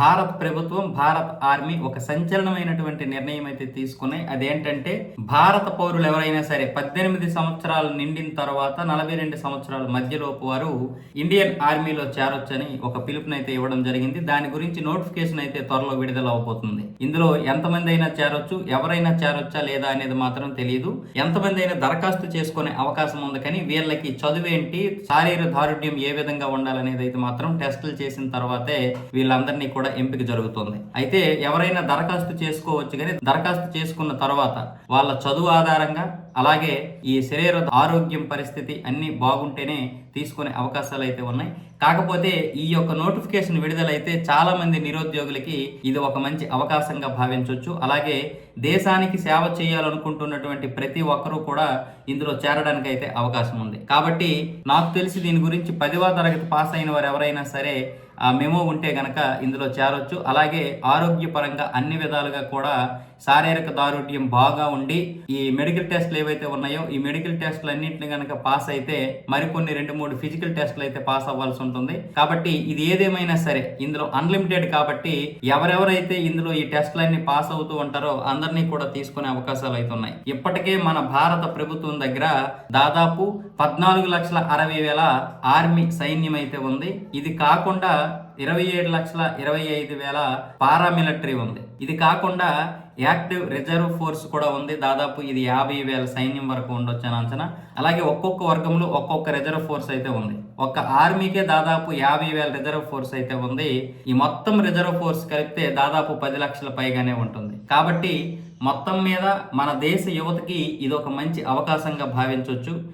భారత ప్రభుత్వం భారత ఆర్మీ ఒక సంచలనమైనటువంటి నిర్ణయం అయితే తీసుకున్నాయి. అదేంటంటే భారత పౌరులు ఎవరైనా సరే పద్దెనిమిది సంవత్సరాలు నిండిన తర్వాత నలభై రెండు సంవత్సరాల మధ్యలోపు వారు ఇండియన్ ఆర్మీలో చేరొచ్చని ఒక పిలుపునైతే ఇవ్వడం జరిగింది. దాని గురించి నోటిఫికేషన్ అయితే త్వరలో విడుదల అవబోతుంది. ఇందులో ఎంతమంది అయినా చేరొచ్చు ఎవరైనా చేరొచ్చా లేదా అనేది మాత్రం తెలియదు ఎంతమంది అయినా దరఖాస్తు చేసుకునే అవకాశం ఉంది కానీ వీళ్ళకి చదువేంటి శారీర దారుఢ్యం ఏ విధంగా ఉండాలనేది అయితే మాత్రం టెస్టులు చేసిన తర్వాతే వీళ్ళందరినీ కూడా ఎంపిక జరుగుతుంది. అయితే ఎవరైనా దరఖాస్తు చేసుకోవచ్చు కానీ దరఖాస్తు చేసుకున్న తర్వాత వాళ్ళ చదువు ఆధారంగా అలాగే ఈ శరీర ఆరోగ్యం పరిస్థితి అన్నీ బాగుంటేనే తీసుకునే అవకాశాలు అయితే ఉన్నాయి. కాకపోతే ఈ యొక్క నోటిఫికేషన్ విడుదలైతే చాలా మంది నిరుద్యోగులకి ఇది ఒక మంచి అవకాశంగా భావించవచ్చు అలాగే దేశానికి సేవ చేయాలనుకుంటున్నటువంటి ప్రతి ఒక్కరూ కూడా ఇందులో చేరడానికి అయితే అవకాశం ఉంది. కాబట్టి నాకు తెలిసి దీని గురించి పదివ తరగతి పాస్ అయిన వారు ఎవరైనా సరే మెమో ఉంటే కనుక ఇందులో చేరొచ్చు. అలాగే ఆరోగ్యపరంగా అన్ని విధాలుగా కూడా శారీరక దారుఢ్యం బాగా ఉండి ఈ మెడికల్ టెస్ట్లు ఏవైతే ఉన్నాయో ఈ మెడికల్ టెస్ట్లు అన్నింటిని కనుక పాస్ అయితే మరికొన్ని రెండు మూడు ఫిజికల్ టెస్ట్లు అయితే పాస్ అవ్వాల్సి ఉంటుంది. కాబట్టి ఇది ఏదేమైనా సరే ఇందులో అన్లిమిటెడ్ కాబట్టి ఎవరెవరైతే ఇందులో ఈ టెస్ట్లన్నీ పాస్ అవుతూ ఉంటారో అందరినీ కూడా తీసుకునే అవకాశాలు అయితే ఉన్నాయి. ఇప్పటికే మన భారత ప్రభుత్వం దగ్గర దాదాపు పద్నాలుగు లక్షల అరవై వేల ఆర్మీ సైన్యం అయితే ఉంది. ఇది కాకుండా ఇరవై ఏడు లక్షల ఇరవై ఐదు వేల పారామిలిటరీ ఉంది. ఇది కాకుండా యాక్టివ్ రిజర్వ్ ఫోర్స్ కూడా ఉంది. దాదాపు ఇది యాభై వేల సైన్యం వరకు ఉండొచ్చు అని అంచనా. అలాగే ఒక్కొక్క వర్గంలో ఒక్కొక్క రిజర్వ్ ఫోర్స్ అయితే ఉంది. ఒక్క ఆర్మీకే దాదాపు యాభై వేల రిజర్వ్ ఫోర్స్ అయితే ఉంది. ఈ మొత్తం రిజర్వ్ ఫోర్స్ కలిపితే దాదాపు పది లక్షల పైగానే ఉంటుంది. కాబట్టి మొత్తం మీద మన దేశ యువతకి ఇది ఒక మంచి అవకాశంగా భావించవచ్చు